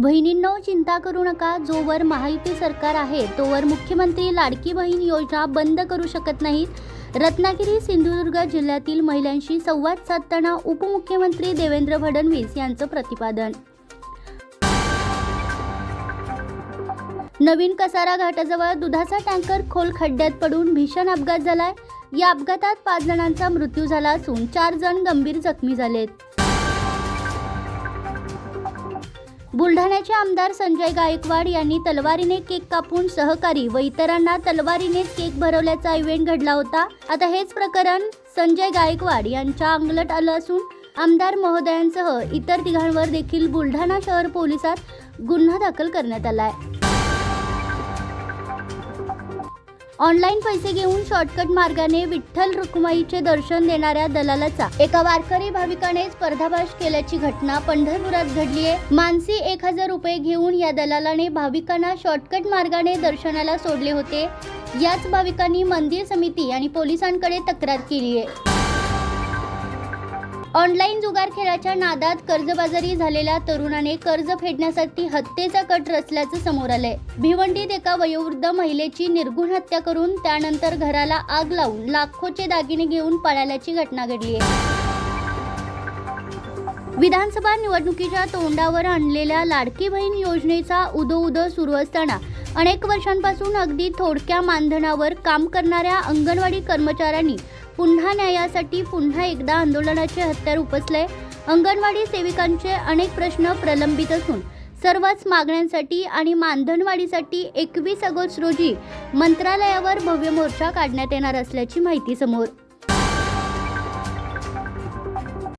बहिणींनो चिंता करू नका. जोवर महायुती सरकार आहे तोवर मुख्यमंत्री लाडकी बहीण योजना बंद करू शकत नाहीत. रत्नागिरी सिंधुदुर्ग जिल्ह्यातील महिलांशी संवाद साधताना उपमुख्यमंत्री देवेंद्र फडणवीस यांचं प्रतिपादन. नवीन कसारा घाटाजवळ दुधाचा टँकर खोल खड्ड्यात पडून भीषण अपघात झालाय. या अपघातात पाच जणांचा मृत्यू झाला असून चार जण गंभीर जखमी झालेत. बुलढाण्याचे आमदार संजय गायकवाड यांनी तलवारीने केक कापून सहकारी व इतरांना तलवारीनेच केक भरवल्याचा इव्हेंट घडला होता. आता हेच प्रकरण संजय गायकवाड यांच्या अंगलट आलं असून आमदार महोदयांसह इतर तिघांवर देखील बुलढाणा शहर पोलिसात गुन्हा दाखल करण्यात आला आहे. ऑनलाईन पैसे घेऊन शॉर्टकट मार्गाने विठ्ठल रुक्माईचे दर्शन देणाऱ्या दलालाचा एका वारकरी भाविकाने स्पर्धाभाष केल्याची घटना पंढरपुरात घडली आहे. मानसी एक हजार रुपये घेऊन या दलालाने भाविकांना शॉर्टकट मार्गाने दर्शनाला सोडले होते. याच भाविकांनी मंदिर समिती आणि पोलिसांकडे तक्रार केली आहे. ऑनलाईन जुगार खेळाच्या नादात कर्जबाजारी झालेल्या तरुणाने कर्ज फेडण्यासाठी हत्येचा कट रचल्याचं समोर आलंय. भिवंडीत एका वयोवृद्ध महिलेची निर्घुण हत्या करून त्यानंतर घराला आग लावून लाखोचे दागिने घेऊन पळाल्याची घटना घडली आहे. विधानसभा निवडणुकीच्या तोंडावर आणलेल्या लाडकी बहीण योजनेचा उदो उदो सुरू असताना अनेक वर्षांपासून अगदी थोडक्या मानधनावर काम करणाऱ्या अंगणवाडी कर्मचाऱ्यांनी पुन्हा न्यायासाठी पुन्हा एकदा आंदोलनाचे हत्यार उपसले. अंगणवाडी सेविकांचे अनेक प्रश्न प्रलंबित असून सर्वच मागण्यांसाठी आणि मानधनवाढीसाठी एकवीस ऑगस्ट रोजी मंत्रालयावर भव्य मोर्चा काढण्यात येणार असल्याची माहिती समोर.